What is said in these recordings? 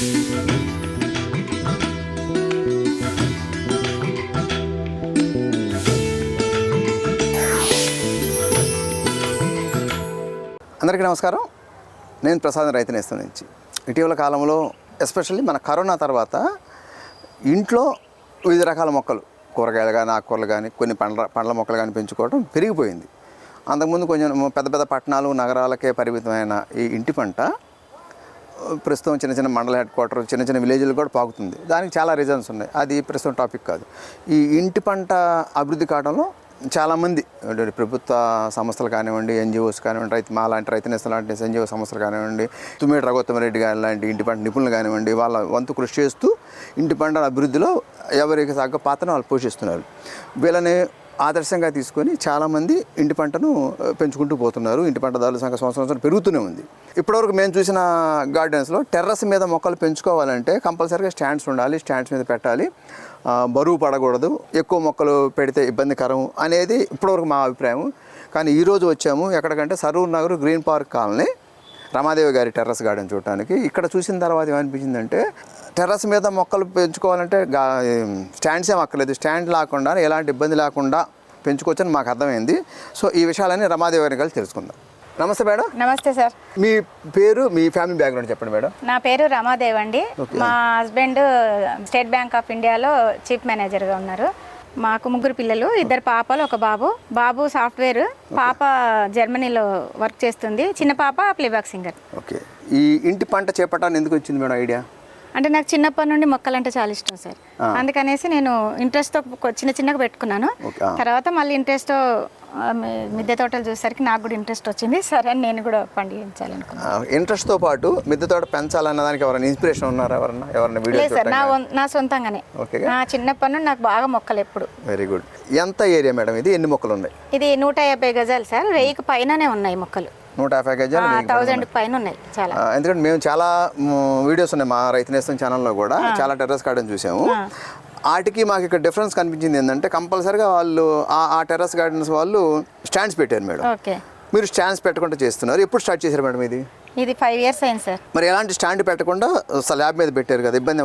అందరికీ నమస్కారం. నేను ప్రసాద్ రైతు నేస్తం నుంచి. ఇటీవల కాలంలో ఎస్పెషల్లీ మన కరోనా తర్వాత ఇంట్లో వివిధ రకాల మొక్కలు కూరగాయలు కానీ ఆకుకూరలు కానీ కొన్ని పండ్ల పండ్ల మొక్కలు కానీ పెంచుకోవడం పెరిగిపోయింది. అంతకుముందు కొంచెం పెద్ద పెద్ద పట్టణాలు నగరాలకే పరిమితమైన ఈ ఇంటి పంట ప్రస్తుతం చిన్న చిన్న మండల హెడ్ క్వార్టర్ చిన్న చిన్న విలేజ్లు కూడా పాకుతుంది. దానికి చాలా రీజన్స్ ఉన్నాయి. అది ప్రస్తుతం టాపిక్ కాదు. ఈ ఇంటి పంట అభివృద్ధి కావడంలో చాలామంది ప్రభుత్వ సంస్థలు కానివ్వండి ఎన్జిఓస్ కానివ్వండి రైతు మా లాంటి రైతు నేస్తం లాంటి ఎన్జిఓ సంస్థలు కానివ్వండి తుమ్మేటి రఘోత్తమరెడ్డి గారి లాంటి ఇంటి పంట నిపుణులు కానివ్వండి వాళ్ళ వంతు కృషి చేస్తూ ఇంటి పంట అభివృద్ధిలో ఎవరికి తగ్గ పాత్రను వాళ్ళు పోషిస్తున్నారు. వీళ్ళని ఆదర్శంగా తీసుకొని చాలామంది ఇంటి పంటను పెంచుకుంటూ పోతున్నారు. ఇంటి పంటదారుల సంఖ్య సంవత్సరం సంవత్సరం పెరుగుతూనే ఉంది. ఇప్పటివరకు మేము చూసిన గార్డెన్స్లో టెర్రస్ మీద మొక్కలు పెంచుకోవాలంటే కంపల్సరీగా స్టాండ్స్ ఉండాలి స్టాండ్స్ మీద పెట్టాలి. బరువు పడకూడదు ఎక్కువ మొక్కలు పెడితే ఇబ్బందికరం అనేది ఇప్పటివరకు మా అభిప్రాయం కానీ ఈరోజు వచ్చాము ఎక్కడికంటే Saroor Nagar green park colony Ramadevi గారి టెర్రస్ గార్డెన్ చూడటానికి. ఇక్కడ చూసిన తర్వాత ఏమనిపించిందంటే టెర్రస్ మీద మొక్కలు పెంచుకోవాలంటే స్టాండ్స్ ఏం అక్కర్లేదు. స్టాండ్ లేకుండా ఎలాంటి ఇబ్బంది లేకుండా పెంచుకోవచ్చని మాకు అర్థమైంది. సో ఈ విషయాలన్నీ రమాదేవి గారిని కలిసి తెలుసుకుందాం. నమస్తే మేడం. నమస్తే సార్. మీ పేరు మీ ఫ్యామిలీ బ్యాక్గ్రౌండ్ చెప్పండి మేడం. నా పేరు రమాదేవ్ అండి. మా హస్బెండ్ స్టేట్ బ్యాంక్ ఆఫ్ ఇండియాలో చీఫ్ మేనేజర్గా ఉన్నారు. మాకు ముగ్గురు పిల్లలు ఇద్దరు పాపలు ఒక బాబు. బాబు సాఫ్ట్వేర్ పాప జర్మనీలో వర్క్ చేస్తుంది. చిన్న పాప ప్లేబాక్ సింగర్. ఓకే. ఈ ఇంటి పంట చేపట్టాలని ఎందుకు వచ్చింది మేడం ఐడియా? అంటే నాకు చిన్నప్పటి నుండి మొక్కలంటే చాలా ఇష్టం సార్. అందుకనేసి నేను ఇంట్రెస్ట్తో చిన్న చిన్నగా పెట్టుకున్నాను. తర్వాత మళ్ళీ ఇంట్రెస్ట్ మిద్దె తోటలు చూసేసరికి నాకు కూడా ఇంట్రెస్ట్ వచ్చింది. సరే అని నేను కూడా పండించాలనుకున్నాను. ఇంట్రెస్ట్తో పాటు మిద్దె తోట పెంచాలన్న దానికి ఎవరైనా ఇన్స్పిరేషన్ ఉన్నారా? ఎవరన్నా ఎవరైనా వీడియో లేదు సార్ నా నా సొంతంగానే. నా చిన్నప్పటి నుండి నాకు బాగా మొక్కలు ఎప్పుడు. వెరీ గుడ్ ఎంత ఏరియా మేడం ఇది? ఎన్ని మొక్కలు ఉన్నాయి? ఇది నూట యాభై గజాలు సార్. వెయ్యికి పైననే ఉన్నాయి మొక్కలు. నూట యాభై గజాలు థౌజండ్ పైన ఉన్నాయి చాలా. ఎందుకంటే మేము చాలా వీడియోస్ ఉన్నాయి మా రైతు నేస్తం ఛానల్లో కూడా. చాలా టెర్రస్ గార్డెన్ చూసాము. వాటికి మాకు ఇక్కడ డిఫరెన్స్ కనిపించింది ఏంటంటే కంపల్సరీగా వాళ్ళు ఆ టెర్రస్ గార్డెన్స్ వాళ్ళు స్టాండ్స్ పెట్టారు మేడం. మీరు స్టాండ్స్ పెట్టకుండా చేస్తున్నారు. ఎప్పుడు స్టార్ట్ చేశారు మేడం ఇది? ఇది ఫైవ్ ఇయర్స్ అయింది సార్ మరి ఎలాంటి స్టాండ్ పెట్టకుండా స్లాబ్ మీద పెట్టారు కదా? ఇబ్బంది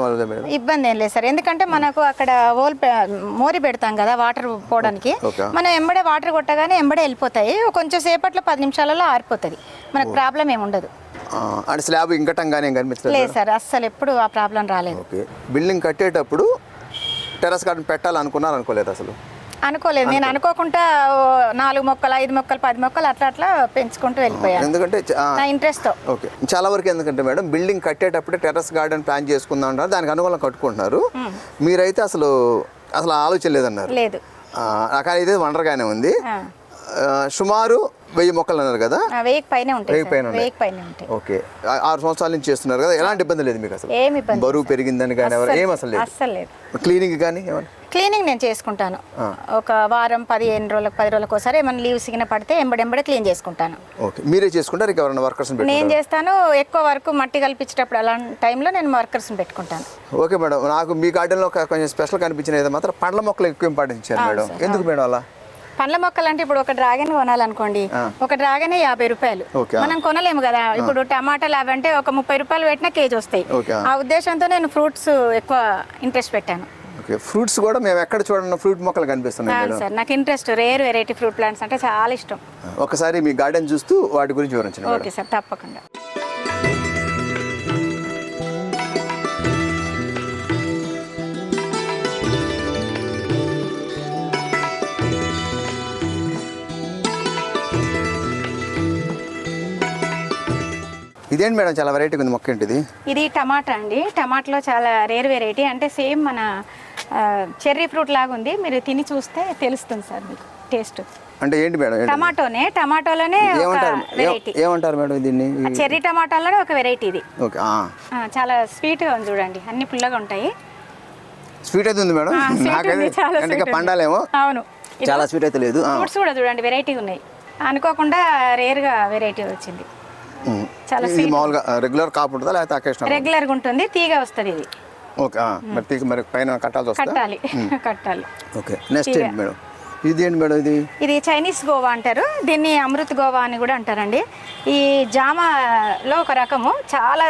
ఇబ్బంది ఏం లేదు సార్ ఎందుకంటే మనకు అక్కడ ఓల్ మోరి పెడతాం కదా వాటర్ పోవడానికి. మనం ఎంబడే వాటర్ కొట్టగానే ఎంబడే వెళ్ళిపోతాయి. కొంచెం సేపట్లో పది నిమిషాలలో ఆరిపోతుంది. మనకు ప్రాబ్లం ఏమి ఉండదు. అంటే స్లాబ్ ఇంకటం కానీ ఏం కనిపించలేదు లేదు సార్ అస్సలు ఎప్పుడు ఆ ప్రాబ్లం రాలేదు. ఓకే. బిల్డింగ్ కట్టేటప్పుడు టెర్రస్ గార్డెన్ పెట్టాలనుకున్నారు అనుకోలేదు అసలు? అనుకోలేదు. నేను అనుకోకుండా నాలుగు మొక్కలు ఐదు మొక్కలు పది మొక్కలు అట్లా అట్లా పెంచుకుంటూ వెళ్ళిపోయాను ఎందుకంటే నా ఇంట్రెస్ట్తో ఓకే. చాలా వరకు ఎందుకంటే మేడం బిల్డింగ్ కట్టేటప్పుడే టెర్రస్ గార్డెన్ ప్లాన్ చేసుకుందాం అంటారు దానికి అనుకూలంగా కట్టుకుంటున్నారు. మీరైతే అసలు అసలు ఆలోచన లేదన్నారు. లేదు. కానీ ఇదే వండర్గానే ఉంది. సుమారు వెయ్యి మొక్కలు అన్నారు కదా? ఆ, వెయ్యికి పైనే ఉంటాయి వెయ్యి. పైన. వెయ్యికి పైన ఉంటాయి. ఓకే. ఆరు సంవత్సరాల నుంచి చేస్తున్నారు కదా. ఎలాంటి ఇబ్బంది లేదు మీకు అసలు? ఏమి ఇబ్బంది బరువు పెరిగిందని కానీ ఎవరు ఏం అసలు లేదు. క్లీనింగ్ కానీ ఏమన్నా? క్లీనింగ్ నేను చేసుకుంటాను. ఒక వారం పదిహేను రోజులకు పది రోజులకు ఒకసారి ఏమైనా లీవ్ సిగిన పడితే ఎంబడెంబడే క్లీన్ చేసుకుంటాను. ఓకే. మీరే చేసుకుంటారు? ఎవరైనా వర్కర్స్ నేను చేస్తాను. ఎక్కువ వరకు మట్టి కల్పించేటప్పుడు అలాంటి టైంలో నేను వర్కర్స్ని పెట్టుకుంటాను. Okay madam. నాకు మీ గార్డెన్లో ఒక కొంచెం స్పెషల్ కనిపించిన ఏదో మాత్రం పండ్ల మొక్కలు ఎక్కువ ఇంపార్టెన్స్ ఇచ్చారు మేడం. ఎందుకు మేడం అలా? పండ్ల మొక్కలు అంటే ఇప్పుడు ఒక డ్రాగన్ కొనాలనుకోండి. ఒక డ్రాగనే యాభై రూపాయలు. మనం కొనలేము కదా. ఇప్పుడు టమాటాలు అవంటే ఒక ముప్పై రూపాయలు పెట్టినా కేజీ వస్తాయి. ఆ. ఉద్దేశంతో నేను ఫ్రూట్స్ ఎక్కువ ఇంట్రెస్ట్ పెట్టాను. ఫ్రూట్స్ కూడా మేము ఎక్కడ చూడన్న ఫ్రూట్ మొక్కలు కనిపిస్తున్నాయి సార్ నాకు interest rare variety fruit plants అంటే చాలా ఇష్టం. ఒకసారి మీ గార్డెన్ చూస్తూ వాటి గురించి వివరించండి ఓకే సార్ తప్పకుండా. ఇదేంటి మేడం చాలా వెరైటీ ఉంది మొక్క ఏంటిది? ఇది టమాటా అండి. టమాటాలో చాలా రేర్ వెరైటీ అంటే సేమ్ మన చెర్రీ ఫ్రూట్ లాగా ఉంది మీరు తిని చూస్తే తెలుస్తుంది సార్ మీకు టేస్ట్. అంటే ఏంటి మేడం? టమాటోనే టమాటోలోనే ఏమంటారు? వెరైటీ ఏమంటారు మేడం దీన్ని? చెర్రీ టమాటాలోనే ఒక వెరైటీ ఇది. ఓకే చాలా స్వీట్గా ఉంది చూడండి. అన్ని పుల్లగా ఉంటాయి. స్వీట్ అయితే ఉంది మేడం? నాకైతే అంటే. పండాలేమో? అవును. చాలా స్వీట్ అయితే లేదు. ఫ్రూట్స్ కూడా చూడండి వెరైటీ ఉన్నాయి. అనుకోకుండా రేర్గా వెరైటీ వచ్చింది. చాలా ఇది మామూలుగా రెగ్యులర్ కాపు ఉంటుందా లేకపోతే అకేషన్ రెగ్యులర్గా ఉంటుంది తీగ వస్తుంది ఇది. ఓకే. మరి తీసి మరి పైన కట్టాల్సి వస్తుందా? కట్టాలి కట్టాలి. ఓకే నెక్స్ట్ ఏంటి మేడం? ఇది ఏంటి మేడం ఇది? ఇది చైనీస్ గోవా అంటారు. దీన్ని అమృత్ గోవా అని కూడా అంటారండి. ఈ జామలో ఒక రకము చాలా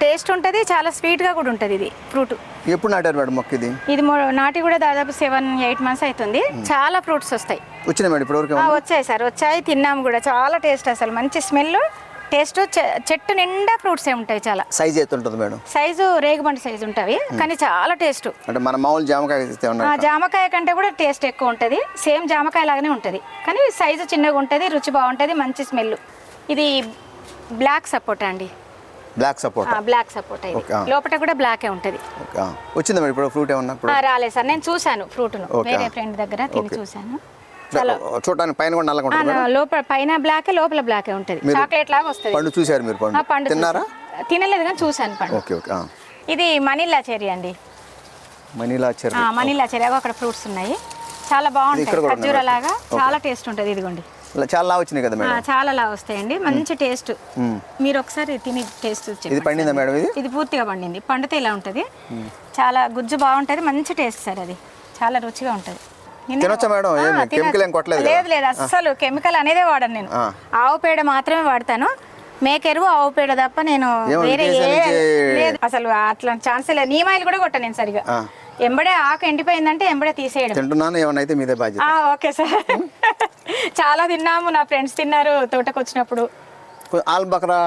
టేస్ట్ ఉంటుంది చాలా స్వీట్గా కూడా ఉంటుంది ఇది ఫ్రూట్ ఎప్పుడు నాటారు మేడం మొక్క ఇది? ఇది నాటి కూడా దాదాపు సెవెన్ ఎయిట్ మంత్స్ అవుతుంది చాలా ఫ్రూట్స్ వస్తాయి. వచ్చినాయి మేడం ఆ, వచ్చాయి సార్ వచ్చాయి తిన్నాము కూడా. చాలా టేస్ట్ అసలు మంచి స్మెల్ టేస్ట్ చెట్టు నిండా ఫ్రూట్సే ఉంటాయి చాలా. సైజ్ ఎంత ఉంటుంది మేడం? సైజు రేగుబండి సైజు ఉంటాయి కానీ చాలా టేస్ట్. అంటే మన మామూలు జామకాయ జామకాయ కంటే కూడా టేస్ట్ ఎక్కువ ఉంటుంది. సేమ్ జామకాయ లాగానే ఉంటుంది. కానీ సైజు చిన్నగా ఉంటుంది రుచి బాగుంటుంది మంచి స్మెల్. ఇది బ్లాక్ సపోర్ట్ అండి. Black support black support. లోపల కూడా బ్లాకే ఉంటుంది. వచ్చిందా ఇప్పుడు ఫ్రూట్ ఏమన్నా రాలేదు సార్ నేను చూశాను Okay, వేరే. ఫ్రెండ్ దగ్గర తిని. చూశాను. చూడడానికి పైన కూడా నల్లగా ఉంటుంది లోపల పైన బ్లాకే లోపల బ్లాకే ఉంటుంది. చాక్లెట్ లాగా వస్తుంది. పండు చూశారు మీరు పండు? పండు తిన్నారా. తినలేదు కానీ చూశాను పండు. Okay okay. ఇది మనీలా చెర్రీ అండి. మనీలా ఆ, చెర్రీ. మనీలా అగో అక్కడ ఫ్రూట్స్ ఉన్నాయి. చాలా బాగుంటాయి. ఖర్జూర. లాగా చాలా టేస్ట్ ఉంటుంది ఇదిగోండి. చాలా లావు వచ్చినాయి కదా మేడం? చాలా లా వస్తాయండి. మంచి టేస్ట్. మీరు ఒకసారి తిని టేస్ట్ ఇది పండిందా. మేడం ఇది? ఇది పూర్తిగా పండింది. పండితే ఇలా ఉంటుంది. చాలా గుజ్జు బాగుంటుంది. మంచి టేస్ట్ సార్ అది. చాలా రుచిగా ఉంటుంది. తినొచ్చా మేడం? ఆ, ఏమి? తినొచ్చు. కెమికల్ ఏం కొట్టలేదు కదా? లేదు లేదు. అస్సలు కెమికల్ అనేదే వాడను నేను. ఆవు పేడ మాత్రమే వాడతాను. మేకెరువు ఆవు పేడ తప్ప నేను వేరే ఏ లేదు. అసలు అట్లా ఛాన్స్ లేదు. నీమాయిలు కూడా కొట్ట నేను సరిగా. ఎంబడే ఆకు ఎండిపోయిందంటే ఎంబడే తీసేయడం. తింటున్నాను మీదే బాధ్యత. Okay sir. చాలా తిన్నాము. నా ఫ్రెండ్స్ తిన్నారు తోటకు వచ్చినప్పుడు. ఆల్ బకరా.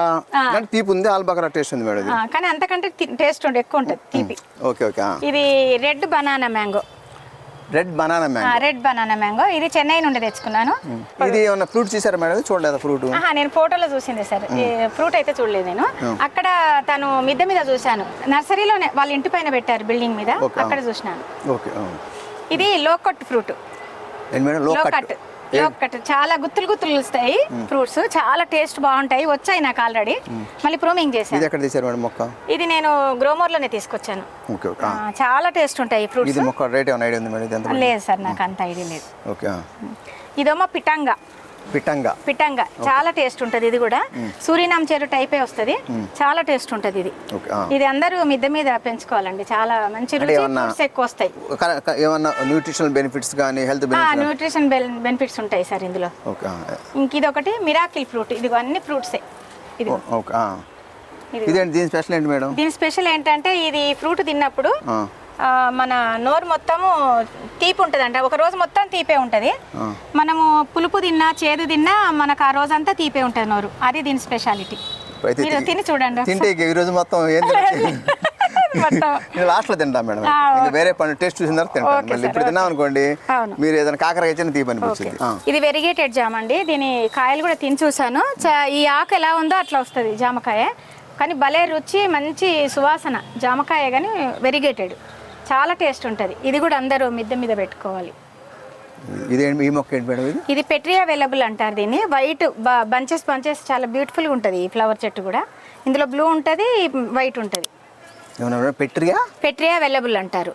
అంటే తీపి ఉంది ఆల్ బకరా టేస్ట్ ఉంది మేడం కానీ అంతకంటే టేస్ట్ ఉండే ఎక్కువ ఉంటుంది తీపి. ఓకే ఓకే ఇది red banana mango. Red banana mango red banana mango ఇది చెన్నై నుండి తెచ్చుకున్నాను. ఇది ఏమన్నా ఫ్రూట్ చూసారా మేడం? చూడలేదా ఫ్రూట్? నేను ఫోటోలో చూసింది సార్. ఫ్రూట్ అయితే చూడలేదు నేను. అక్కడ తను మిద్దె మీద చూశాను. నర్సరీలోనే వాళ్ళ ఇంటి పైన పెట్టారు బిల్డింగ్ మీద. అక్కడ చూసినాను. ఇది loquat fruit. Loquat. Cut loquat చాలా గుత్తులు గుత్తులు వస్తాయి ఫ్రూట్స్. చాలా టేస్ట్ బాగుంటాయి. వచ్చాయి నాకు ఆల్రెడీ. మళ్ళీ ప్రూమింగ్ ఇది చేశాను ఎక్కడ తీసారు మేడం మొక్క? ఇది నేను తీసుకొచ్చాను. Okay okay. ఆ, ఆ. చాలా టేస్ట్ ఉంటాయి ఫ్రూట్స్. ఇది మొక్క రేట్ ఏమైనా ఐడియా ఉంది మేడం? ఇది లేదు సార్ నాకు అంత ఐడియా లేదు. ఓకే. ఇదేమో పిటంగా పిట్టంగా పిటంగా చాలా టేస్ట్ ఉంటుంది ఇది కూడా. సూర్యనామ్ చెరు టైపే వస్తుంది. చాలా టేస్ట్ ఉంటుంది ఇది. ఇది అందరూ మిద్దె మీద పెంచుకోవాలండి. చాలా మంచి రుచి ఎక్కువ వస్తాయి. ఏమన్నా న్యూట్రిషనల్ బెనిఫిట్స్ కానీ హెల్త్ బెనిఫిట్స్ న్యూట్రిషన్ బెనిఫిట్స్ ఉంటాయి సార్ ఇందులో. ఇంక ఇది ఒకటి మిరాకిల్ ఫ్రూట్ ఇది అన్ని ఫ్రూట్సే ఇది ఇదేంటి దీని స్పెషల్ ఏంటి మేడం? దీని స్పెషల్ ఏంటంటే ఇది ఫ్రూట్ తిన్నప్పుడు మన నోరు మొత్తము తీపి ఉంటుందంట. ఒక రోజు మొత్తం తీపే ఉంటుంది. మనము పులుపు తిన్నా చేదు తిన్నా మనకు ఆ రోజంతా తీపే ఉంటుంది నోరు. అది దీని స్పెషాలిటీ. మీరు తిని చూడండి. తింటే ఇక ఈ రోజు మొత్తం ఏం మొత్తం. నేను లాస్ట్లో తింటా మేడం. ఆ, ఇంకా వేరే పండు టేస్ట్ చూసిన తర్వాత తింటాను. ఓకే మళ్ళీ సార్, ఇప్పుడు తిన్నాం అనుకోండి అవును. మీరు ఏదైనా కాకరకాయ ఇచ్చిన తీపి ఓకే. అనిపించింది ఆ. ఇది వెరిగేటెడ్ జామ అండి. దీని కాయలు కూడా తిని చూసాను ఈ ఆకు ఎలా ఉందో అట్లా వస్తుంది జామకాయ. కానీ భలే రుచి మంచి సువాసన. జామకాయ కానీ వెరిగేటెడ్. చాలా టేస్ట్ ఉంటుంది. ఇది కూడా అందరూ మిద్దె మీద పెట్టుకోవాలి. ఇదేంటి ఈ మొక్క ఏంటి మేడం ఇది? ఇది పెట్రీ అవైలబుల్ అంటారు దీన్ని. వైట్ బంచెస్ బంచెస్ చాలా బ్యూటిఫుల్గా ఉంటుంది ఈ ఫ్లవర్ చెట్టు కూడా. ఇందులో బ్లూ ఉంటుంది వైట్ ఉంటుంది. పెట్రియా? పెట్రీ అవైలబుల్ అంటారు.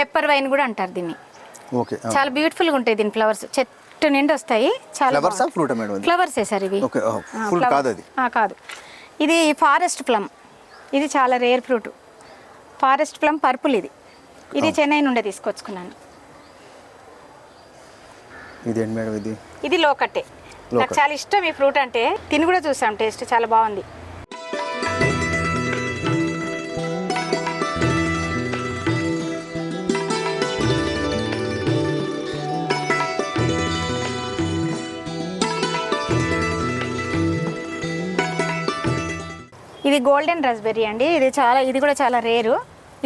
పెప్పర్ వైన్ కూడా అంటారు దీన్ని. ఓకే చాలా బ్యూటిఫుల్గా ఉంటాయి దీని ఫ్లవర్స్ చెట్టు నిండి వస్తాయి. చాలా ఫ్లవర్సా ఫ్రూటా మేడం ఇది? ఫ్లవర్సే సార్ ఇవి? ఫ్రూట్ అది. కాదు. ఇది ఫారెస్ట్ ప్లమ్ ఇది చాలా rare fruit forest plum purple ఇది. ఇది చెన్నై నుండే తీసుకొచ్చుకున్నాను. ఇదేంటి మేడం ఇది? ఇది లోకట్టే నాకు. చాలా ఇష్టం ఈ ఫ్రూట్ అంటే. తిని కూడా చూసాం టేస్ట్ చాలా బాగుంది. ఇది గోల్డెన్ రస్బెర్రీ అండి. ఇది చాలా ఇది కూడా చాలా రేరు.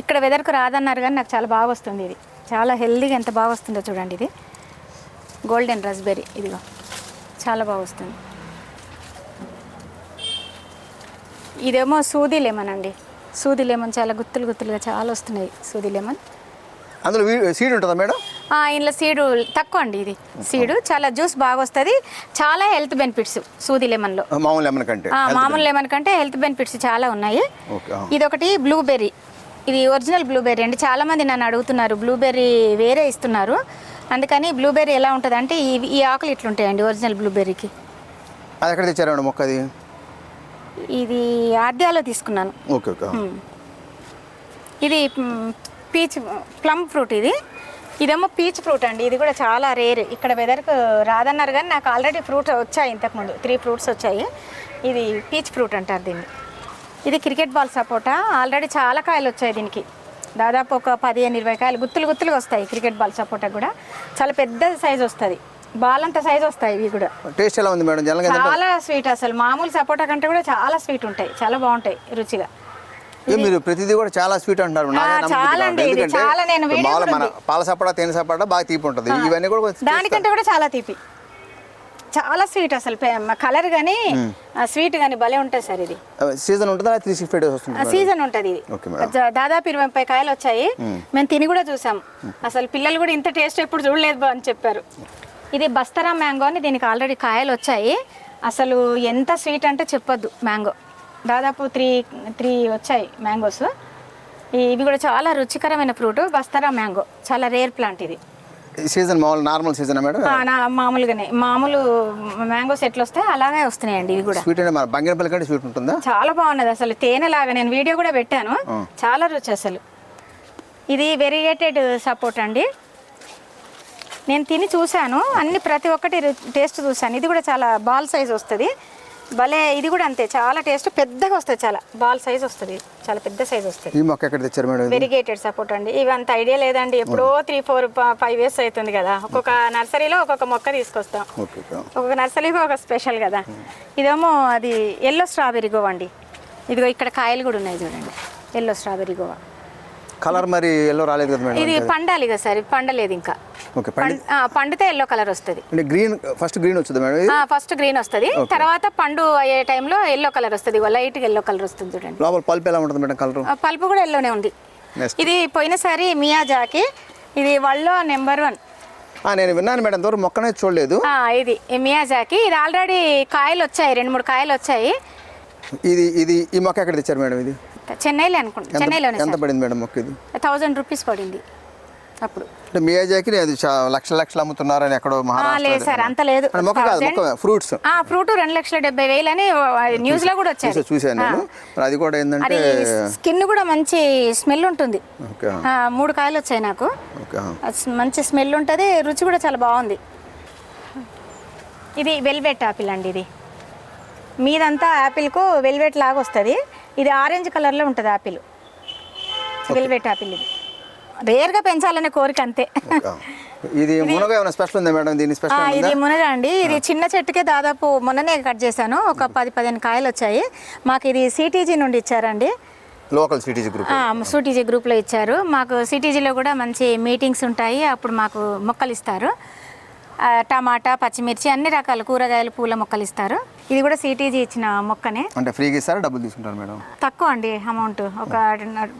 ఇక్కడ వెదర్కు రాదన్నారు కానీ నాకు చాలా బాగా వస్తుంది ఇది. చాలా హెల్దీగా ఎంత బాగా వస్తుందో చూడండి ఇది. గోల్డెన్ రస్బెర్రీ ఇదిగో. చాలా బాగా వస్తుంది. ఇదేమో సూది లెమన్ అండి. సూది లెమన్ చాలా గుత్తులు గుత్తులుగా చాలా వస్తున్నాయి సూది లెమన్ అందులో సీడ్ ఉంటుందా మేడం? ఇందులో సీడు తక్కువ అండి ఇది. సీడు చాలా జ్యూస్ బాగా వస్తుంది. చాలా హెల్త్ బెనిఫిట్స్ సూది లెమన్లో మామూలు లెమన్ కంటే. మామూలు లెమన్ కంటే హెల్త్ బెనిఫిట్స్ చాలా ఉన్నాయి. ఇది ఒకటి బ్లూబెర్రీ ఇది ఒరిజినల్ బ్లూబెర్రీ అండి. చాలా మంది నన్ను అడుగుతున్నారు బ్లూబెర్రీ వేరే ఇస్తున్నారు. అందుకని బ్లూబెర్రీ ఎలా ఉంటుంది అంటే ఈ ఈ ఆకులు ఇట్లుంటాయండి ఒరిజినల్ బ్లూబెర్రీకి. అది ఎక్కడ తెచ్చారు మేడం మొక్క అది ఇది ఆద్యాలో తీసుకున్నాను. Okay okay. ఇది పీచ్ ప్లమ్ ఫ్రూట్ ఇది. ఇదేమో పీచ్ ఫ్రూట్ అండి. ఇది కూడా చాలా రేర్. ఇక్కడ వెదర్కు రాదన్నారు కానీ నాకు ఆల్రెడీ ఫ్రూట్ వచ్చాయి ఇంతకుముందు. త్రీ ఫ్రూట్స్ వచ్చాయి. ఇది పీచ్ ఫ్రూట్ అంటారు దీన్ని. ఇది క్రికెట్ బాల్ సపోటా ఆల్రెడీ చాలా కాయలు వచ్చాయి దీనికి. దాదాపు ఒక పదిహేను ఇరవై కాయలు గుత్తులు గుత్తులుగా వస్తాయి క్రికెట్ బాల్ సపోటా కూడా. చాలా పెద్ద సైజ్ వస్తుంది. బాల్ అంత సైజ్ వస్తాయి ఇవి కూడా. టేస్ట్ ఎలా ఉంది మేడం? చాలా స్వీట్ అసలు. మామూలు సపోటా కంటే కూడా చాలా స్వీట్ ఉంటాయి. చాలా బాగుంటాయి రుచిగా. మీరు ప్రతిదీ కూడా చాలా స్వీట్ ఎందుకంటే చాలా నేను పాల సపడా తేనె సపడా బాగా తీపి ఉంటుంది. ఇవన్నీ కూడా దానికంటే కూడా చాలా తీపి. చాలా స్వీట్ అసలు. కలర్ కానీ స్వీట్ కానీ భలే ఉంటుంది సార్ ఇది. సీజన్ ఉంటుందా? త్రీ సిక్స్టీ డేస్ వస్తుంది సీజన్ ఉంటుంది ఇది. దాదాపు ఇరవై ముప్పై కాయలు వచ్చాయి. మేము. తిని కూడా చూసాం. అసలు పిల్లలు కూడా ఇంత టేస్ట్ ఎప్పుడు చూడలేదు అని చెప్పారు. ఇది బస్తరా మ్యాంగో అని దీనికి ఆల్రెడీ కాయలు వచ్చాయి. అసలు ఎంత స్వీట్ అంటే చెప్పొద్దు మ్యాంగో. దాదాపు త్రీ త్రీ వచ్చాయి మ్యాంగోస్. ఇవి కూడా చాలా రుచికరమైన ఫ్రూట్ బస్తరా మ్యాంగో. చాలా రేర్ ప్లాంట్ ఇది. సీజన్ మామూలు నార్మల్ సీజన్ మేడం? ఆ, నా మామూలుగానే. మామూలు మ్యాంగోస్ ఎట్లా వస్తాయి అలాగే వస్తున్నాయండి ఇవి కూడా. స్వీట్ అంటే మన కంటే స్వీట్ ఉంటుందా? చాలా బాగున్నది అసలు. తేనె లాగా నేను వీడియో కూడా పెట్టాను. చాలా రుచి అసలు. ఇది వెరిగేటెడ్ సపోర్ట్ అండి. నేను తిని చూశాను. అన్ని ప్రతి ఒక్కటి టేస్ట్ చూశాను. ఇది కూడా చాలా బాల్ సైజ్ వస్తుంది. భలే ఇది కూడా అంతే. చాలా టేస్ట్. పెద్దగా వస్తుంది చాలా. బాల్ సైజ్ వస్తుంది. చాలా పెద్ద సైజ్ వస్తుంది. ఈ మొక్క ఎక్కడ తెచ్చారు మేడం? వెరిగేటెడ్ సపోర్ట్ అండి. ఇవి అంత ఐడియా లేదండి. ఎప్పుడో త్రీ ఫోర్ ఫైవ్ ఇయర్స్ అవుతుంది కదా. ఒక్కొక్క నర్సరీలో ఒక్కొక్క మొక్క తీసుకొస్తాం. ఒక్కొక్క నర్సరీకి ఒక స్పెషల్ కదా. ఇదేమో అది ఎల్లో స్ట్రాబెరీ గోవా అండి. ఇదిగో ఇక్కడ కాయలు కూడా ఉన్నాయి చూడండి. Yellow strawberry Goa. కలర్ మరి ఎల్లో రాలేదు కదా మేడం ఇది పండాలి కదా సార్ పండలేదు ఇంకా. ఓకే పండితే ఎల్లో కలర్ వస్తుంది. అంటే గ్రీన్ ఫస్ట్ గ్రీన్ వచ్చింది మేడం ఫస్ట్ గ్రీన్ వస్తుంది. తర్వాత పండు అయ్యే టైంలో ఎల్లో కలర్ వస్తుంది. లైట్గా ఎల్లో కలర్ వస్తుంది చూడండి. లోపల పల్ప్ ఎలా ఉంటుంది మేడం కలర్ పల్పు కూడా ఎల్లోనే ఉంది. ఇది పోయినసారి మియాజాకి ఇది వల్లో నెంబర్ వన్ నేను విన్నాను మేడం ఇంతవరకు మొక్కనే చూడలేదు. ఆ, ఇది ఈ మియాజాకి ఇది ఆల్రెడీ కాయలు వచ్చాయి రెండు మూడు కాయలు వచ్చాయి. ఇది ఇది ఈ మొక్క ఎక్కడ తెచ్చారు మేడం ఇది? చెన్నైలో అనుకుంటా. చెన్నైలోనే ఎంత పడింది మేడం మొక్క ఇది? థౌజండ్ రూపీస్ పడింది అప్పుడు. అంటే మీ ఏజాకి అది చా- లక్షల అమ్ముతున్నారని ఎక్కడో లేదు సార్ అంత లేదు. మొక్క కాదు మొక్క ఫ్రూట్స్. ఆ ఫ్రూట్ రెండు లక్షల డెబ్బై వేలు అని న్యూస్లో కూడా వచ్చాయి చూసాను నేను. మరి అది కూడా అది ఏంటంటే స్కిన్ కూడా మంచి స్మెల్ ఉంటుంది. ఓకే. ఆ, మూడు కాయలు వచ్చాయి నాకు. మంచి స్మెల్ ఉంటుంది రుచి కూడా చాలా బాగుంది. ఇది వెల్వెట్ యాపిల్ అండి ఇది. మీదంతా యాపిల్కు వెల్వెట్ లాగా వస్తుంది ఇది ఆరెంజ్ కలర్లో ఉంటుంది యాపిల్ వెల్వెట్ యాపిల్ ఇది. రేర్గా పెంచాలనే కోరిక అంతే. ఇది మునగ ఏమైనా స్పెషల్ ఉందా మేడం? దీని స్పెషల్ ఇది మునగ అండి. ఇది చిన్న చెట్టుకే దాదాపు మొన్ననే కట్ చేశాను. ఒక పది పదిహేను కాయలు వచ్చాయి. మాకు ఇది సిటీజీ నుండి ఇచ్చారండి. Local CTG group. సిటీజీ గ్రూప్లో ఇచ్చారు. మాకు సిటీజీలో కూడా మంచి మీటింగ్స్ ఉంటాయి. అప్పుడు మాకు మొక్కలు ఇస్తారు టమాటా పచ్చిమిర్చి అన్ని రకాల కూరగాయలు పూల మొక్కలు ఇస్తారు ఇది కూడా సిటీజీ ఇచ్చిన మొక్కనే. అంటే ఫ్రీగా ఇస్తారా? డబ్బులు తీసుకుంటారు మేడం? తక్కువ అండి అమౌంట్. ఒక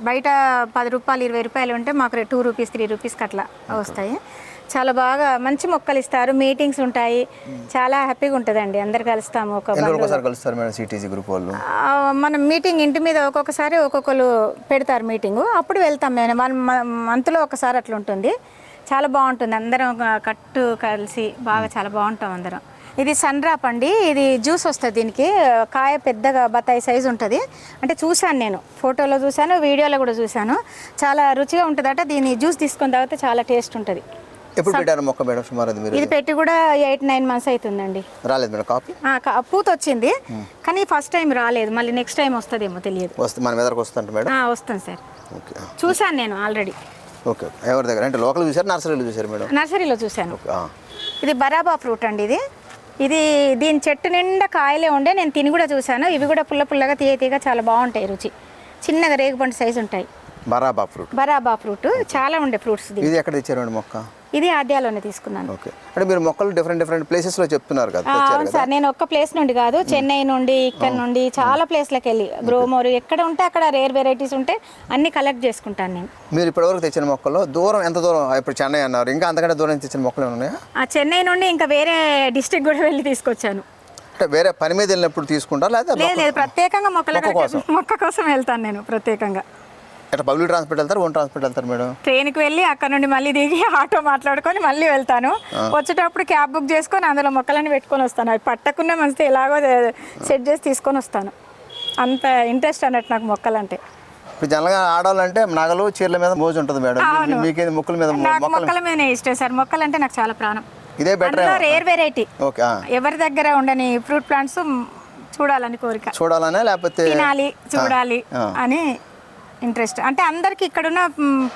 బయట పది రూపాయలు ఇరవై రూపాయలు ఉంటే మాకు టూ రూపీస్ త్రీ రూపీస్కి అట్లా వస్తాయి. చాలా బాగా మంచి మొక్కలు ఇస్తారు. మీటింగ్స్ ఉంటాయి. చాలా హ్యాపీగా ఉంటుందండి. అందరు కలుస్తాము ఒక కలుస్తారు మేడం సిటీజీ గ్రూప్ వాళ్ళు? మనం మీటింగ్ ఇంటి మీద ఒక్కొక్కసారి ఒక్కొక్కరు పెడతారు మీటింగు అప్పుడు వెళ్తాం మేము వన్ మంత్లో ఒకసారి అట్లా ఉంటుంది. చాలా బాగుంటుంది. అందరం కట్టు కలిసి బాగా చాలా బాగుంటాం అందరం. ఇది సన్ డ్రాప్ అండి. ఇది జ్యూస్ వస్తుంది దీనికి. కాయ పెద్దగా బత్తాయి సైజు ఉంటుంది. అంటే చూశాను నేను. ఫోటోలో చూశాను వీడియోలో కూడా చూశాను. చాలా రుచిగా ఉంటుందట. దీని జ్యూస్ తీసుకొని తాగితే చాలా టేస్ట్ ఉంటుంది. ఎప్పుడు పెట్టారు మొక్క మేడం సుమారు మీరు? ఇది పెట్టి కూడా ఎయిట్ నైన్ మంత్స్ అవుతుందండి రాలేదు మేడం కాపీ? పూత వచ్చింది. కానీ ఫస్ట్ టైం రాలేదు. మళ్ళీ నెక్స్ట్ టైం వస్తుందేమో తెలియదు. వస్తే మన మీదకి వస్తుంట మేడం? సార్. ఓకే. చూశాను నేను ఆల్రెడీ. ఓకే ఎవరి దగ్గర? అంటే లోకల్ చూసారు నర్సరీలో చూసారు మేడం? నర్సరీలో చూశాను. ఇది బరాబా ఫ్రూట్ అండి ఇది. ఇది దీని చెట్టు నిండా కాయలే ఉండే నేను తిని కూడా చూశాను. ఇవి కూడా పుల్ల పుల్లగా తీయ తీయగా చాలా బాగుంటాయి రుచి. చిన్నగా రేగుపండు సైజు ఉంటాయి. బరాబా ఫ్రూట్. బరాబా ఫ్రూట్ చాలా ఉండే ఫ్రూట్స్ ఇది ఎక్కడ తెచ్చారు మేడం మొక్క? ఇది ఆద్యాలోనే తీసుకున్నాను. ఓకే. అంటే మీరు మొక్కలు డిఫరెంట్ డిఫరెంట్ ప్లేసెస్లో చెప్తున్నారు కదా అవును సార్ నేను ఒక్క ప్లేస్ నుండి కాదు చెన్నై నుండి ఇక్కడ నుండి చాలా ప్లేస్లకు వెళ్ళి గ్రోమోరు ఎక్కడ ఉంటే అక్కడ రేర్ వెరైటీస్ ఉంటే అన్ని కలెక్ట్ చేసుకుంటాను నేను. మీరు ఇప్పటివరకు తెచ్చిన మొక్కల్లో దూరం ఎంత దూరం? ఇప్పుడు చెన్నై అన్నారు ఇంకా అంతకంటే దూరం తెచ్చిన మొక్కలు ఉన్నాయా? ఆ చెన్నై నుండి ఇంకా వేరే డిస్ట్రిక్ట్ కూడా వెళ్ళి తీసుకొచ్చాను. అంటే వేరే పని మీద వెళ్ళినప్పుడు తీసుకుంటారా లేదా లేదు ప్రత్యేకంగా మొక్కల. మొక్క కోసం వెళ్తాను నేను ప్రత్యేకంగా. ఎట్లా పబ్లిక్ ట్రాన్స్పోర్ట్ వెళ్తారు? ఓన్ ట్రాన్స్పోర్ట్ వెళ్తారు మేడం? ట్రైన్కి వెళ్ళి అక్కడ నుండి మళ్ళీ దిగి ఆటో మాట్లాడుకొని మళ్ళీ వెళ్తాను. వచ్చేటప్పుడు క్యాబ్ బుక్ చేసుకొని అందులో మొక్కలన్నీ పెట్టుకొని వస్తాను. అవి పట్టకుండా మంచిది ఎలాగో సెట్ చేసి తీసుకొని వస్తాను. అంత ఇంట్రెస్ట్ అన్నట్టు నాకు మొక్కలంటే. ఇప్పుడు జనరల్గా ఆడాలంటే నగలు చీరల మీద మోజు ఉంటుంది మేడం. మీకేది ముక్కుల మీద మొక్కలు? మీదనే ఇష్టం సార్. మొక్కలు అంటే నాకు చాలా ప్రాణం. ఇదే బెటర్ రేర్ వెరైటీ ఓకే. ఎవరి దగ్గర ఉండని ఫ్రూట్ ప్లాంట్స్ చూడాలని కోరిక. చూడాలనే లేకపోతే తినాలి చూడాలి. అని ఇంట్రెస్ట్. అంటే అందరికి ఇక్కడున్న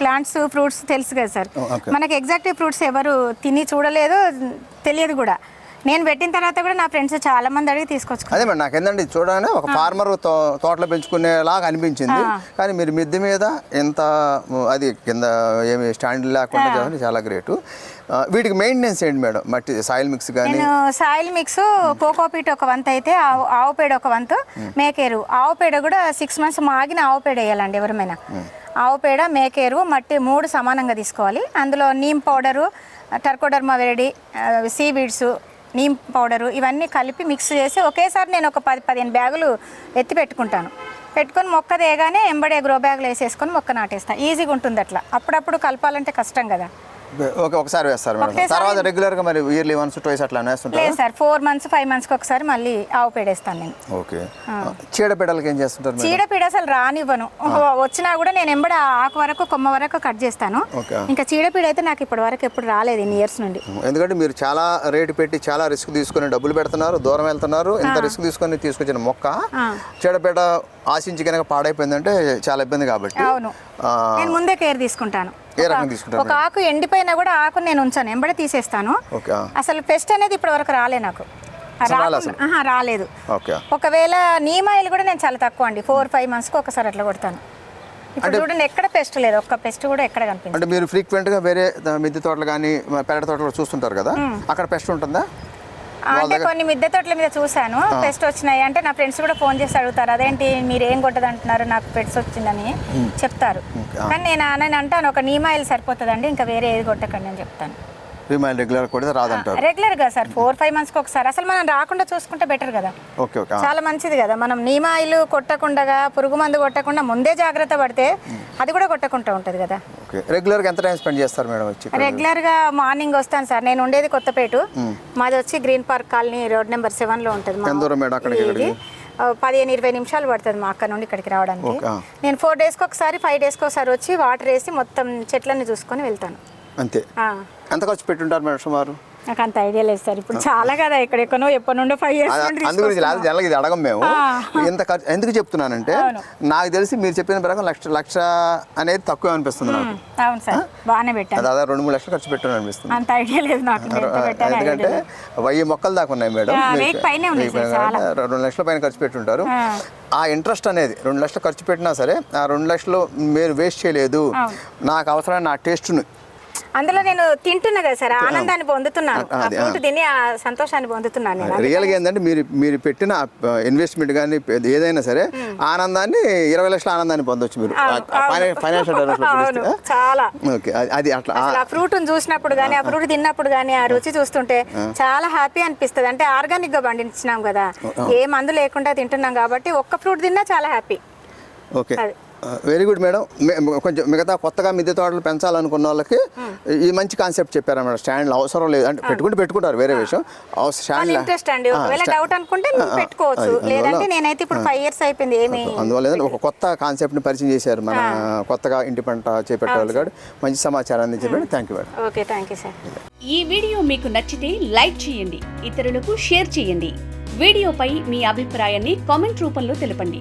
ప్లాంట్స్ ఫ్రూట్స్ తెలుసు కదా సార్. మనకి ఎగ్జాక్ట్ ఫ్రూట్స్ ఎవరు తిని చూడలేదు తెలియదు కూడా. నేను పెట్టిన తర్వాత కూడా నా ఫ్రెండ్స్ చాలా మంది అడిగి తీసుకొచ్చుకున్నారు అదే మేడం నాకు ఏంటంటే ఇది చూడగానే ఒక ఫార్మర్తో తోటలో పెంచుకునేలాగా అనిపించింది. కానీ మీరు మిద్దె మీద ఎంత అది కింద ఏమి స్టాండ్ లేకుండా చాలా గ్రేట్. వీటికి మెయింటెనెన్స్ ఏంటి మేడం? మట్టి సాయిల్ మిక్స్ కానీ నేను సాయిల్ మిక్స్ కోకోపీట్ ఒక వంతు అయితే ఆవు ఆవు పేడ ఒక వంతు మేకేరు. ఆవు పేడ కూడా సిక్స్ మంత్స్ మాగిన ఆవు పేడ వేయాలండి ఎవరమైనా. ఆవు పేడ మేకేరు మట్టి మూడు సమానంగా తీసుకోవాలి. అందులో నీమ్ పౌడరు టర్కోడర్మా వెరడి సీ బీడ్స్ నీమ్ పౌడరు ఇవన్నీ కలిపి మిక్స్ చేసి ఒకేసారి నేను ఒక పది పదిహేను బ్యాగులు ఎత్తి పెట్టుకుంటాను. పెట్టుకొని మొక్క దేగానే ఎంబడే గ్రో బ్యాగులు వేసేసుకొని మొక్క నాటేస్తాను ఈజీగా ఉంటుంది అట్లా అప్పుడప్పుడు కలపాలంటే కష్టం కదా. ఓకే ఒకసారి వేస్తారు మేడం. తర్వాత రెగ్యులర్గా మరి ఇయర్లీ వన్స్ ట్వైస్ అట్లా వేస్తుంటారు? లేదు సార్ ఫోర్ మంత్స్ ఫైవ్ మంత్స్కి ఒకసారి మళ్ళీ ఆవు పేడేస్తాను నేను. ఓకే. చీడపీడలకి ఏం చేస్తుంటారు చీడపీడ అసలు రానివ్వను. వచ్చినా కూడా నేను ఎంబడి ఆకు వరకు కొమ్మ వరకు కట్ చేస్తాను. ఇంకా చీడపీడ అయితే నాకు ఇప్పటి వరకు ఎప్పుడు రాలేదు ఇన్ని ఇయర్స్ నుండి. ఎందుకంటే మీరు చాలా రేటు పెట్టి చాలా రిస్క్ తీసుకొని డబ్బులు పెడుతున్నారు దూరం వెళ్తున్నారు ఇంత రిస్క్ తీసుకొని తీసుకొచ్చిన మొక్క. చీడపీడ ఆశించి కనుక పాడైపోయిందంటే చాలా ఇబ్బంది కాబట్టి. అవును. నేను ముందే కేర్ తీసుకుంటాను. ఏ రకంగా తీసుకుంటారు ఒక ఆకు ఎండిపోయినా కూడా ఆకు నేను ఉంచాను ఎంబడి తీసేస్తాను. అసలు పెస్ట్ అనేది ఇప్పటి వరకు రాలే నాకు రాలేదు. ఒకవేళ నీమాయిల్ కూడా నేను చాలా తక్కువ అండి ఫోర్ ఫైవ్ మంత్స్కి ఒకసారి అట్లా కొడతాను. ఇప్పుడు చూడండి ఎక్కడ పెస్ట్ లేదు ఒక్క పెస్ట్ కూడా ఎక్కడ కనిపించదు. అంటే మీరు ఫ్రీక్వెంట్గా వేరే ద- మిద్దె తోటలు కానీ పెరటి తోటలు చూస్తుంటారు కదా? అక్కడ పెస్ట్ ఉంటుందా? అంటే కొన్ని మిద్దె తోటల మీద చూశాను. పెస్ట్ వచ్చినాయి. అంటే నా ఫ్రెండ్స్ కూడా ఫోన్ చేసి అడుగుతారు అదేంటి మీరు ఏం కొట్టదు అంటున్నారు నాకు పెట్స్ వచ్చిందని చెప్తారు. కానీ నేను నేను అంటాను ఒక నీమాయిల్ సరిపోతుందండి ఇంకా వేరే ఏది కొట్టకండి అని చెప్తాను. రీమైల్ రెగ్యులర్ కొడితే రాదంటారు. రెగ్యులర్గా సార్ ఫోర్ ఫైవ్ మంత్స్కి ఒకసారి. అసలు మనం రాకుండా చూసుకుంటే బెటర్ కదా. Okay okay. చాలా మంచిది కదా. మనం నీమాయిల్ కొట్టకుండా పురుగు మందు కొట్టకుండా ముందే జాగ్రత్త పడితే అది కూడా కొట్టకుండా ఉంటుంది కదా. ఓకే రెగ్యులర్గా ఎంత టైం స్పెండ్ చేస్తారు మేడం వచ్చి? రెగ్యులర్గా మార్నింగ్ వస్తాను సార్. నేను ఉండేది కొత్తపేట. మాది వచ్చి green park colony road number సెవెన్లో ఉంటుంది దూరం మేడం అక్కడికి పదిహేను ఇరవై నిమిషాలు పడుతుంది మా అక్కడ నుండి ఇక్కడికి రావడానికి. నేను ఫోర్ డేస్కి ఒకసారి ఫైవ్ డేస్కి ఒకసారి వచ్చి వాటర్ వేసి మొత్తం చెట్లన్నీ చూసుకొని వెళ్తాను. అంతే. ఎంత ఖర్చు పెట్టుంటారు మేడం సుమారు? నాకు అంత ఐడియా లేదు సార్. ఇప్పుడు చాలా కదా ఎక్కడెక్కనో ఎప్పటి నుండో ఫైవ్ ఇయర్స్ అందు గురించి లేదు జనరల్గా ఇది అడగం మేము. ఇంత ఖర్చు ఎందుకు చెప్తున్నానంటే. నాకు తెలిసి మీరు చెప్పిన ప్రకారం లక్ష లక్ష అనేది తక్కువ అనిపిస్తుంది నాకు. అవును సార్. బాగానే పెట్టాను. దాదాపు రెండు మూడు లక్షలు ఖర్చు పెట్టాను అనిపిస్తుంది. అంత ఐడియా లేదు నాకు. ఎంత ఎందుకంటే. వెయ్యి మొక్కలు దాకా ఉన్నాయి మేడం. రెండు లక్షల పైన ఖర్చు పెట్టుంటారు. ఆ. ఆ ఇంట్రెస్ట్ అనేది రెండు లక్షలు ఖర్చు పెట్టినా సరే ఆ రెండు లక్షలు మీరు వేస్ట్ చేయలేదు. నాకు అవసరమైన నా టేస్ట్ను అందులో నేను తింటున్నా కదా సార్ ఆనందాన్ని పొందుతున్నాను. ఫ్రూట్ తిని ఆ సంతోషాన్ని పొందుతున్నాను నేను. రియల్గా ఏంటంటే మీరు మీరు పెట్టిన ఇన్వెస్ట్మెంట్ కానీ ఏదైనా సరే ఆనందాన్ని ఇరవై లక్షల ఆనందాన్ని పొందొచ్చు మీరు. ఫైనాన్షియల్ చాలా. ఓకే అది- అట్లా ఆ- ఫ్రూట్ చూసినప్పుడు కానీ ఆ ఫ్రూట్ తిన్నప్పుడు కానీ ఆ రుచి చూస్తుంటే చాలా హ్యాపీ అనిపిస్తుంది. అంటే ఆర్గానిక్గా పండించినాం కదా ఏ మందు లేకుండా తింటున్నాం కాబట్టి ఒక్క ఫ్రూట్ తిన్నా చాలా happy okay. Very good madam. కొంచెం మిగతా కొత్తగా మిద్దె తోటలు పెంచాలనుకున్న వాళ్ళకి ఈ మంచి కాన్సెప్ట్ చెప్పారా మేడం? స్టాండ్లు అవసరం లేదు. అంటే పెట్టుకుంటే పెట్టుకుంటారు వేరే విషయం. స్టాండ్ ఇంట్రెస్ట్ అండి. ఒకవేళ డౌట్ అనుకుంటే పెట్టుకోవచ్చు. లేదంటే నేనైతే ఇప్పుడు ఫైవ్ ఇయర్స్ అయిపోయింది. ఏమి అందువల్ల ఒక కొత్త కాన్సెప్ట్ని పరిచయం చేశారు మన కొత్తగా ఇంటి పంట చేపట్టే వాళ్ళు మంచి సమాచారాన్ని చెప్పారు thank you madam. Okay thank you sir ఈ వీడియో మీకు నచ్చితే లైక్ చేయండి. ఇతరులకు షేర్ చేయండి. వీడియోపై మీ అభిప్రాయాన్ని కామెంట్ రూపంలో తెలపండి.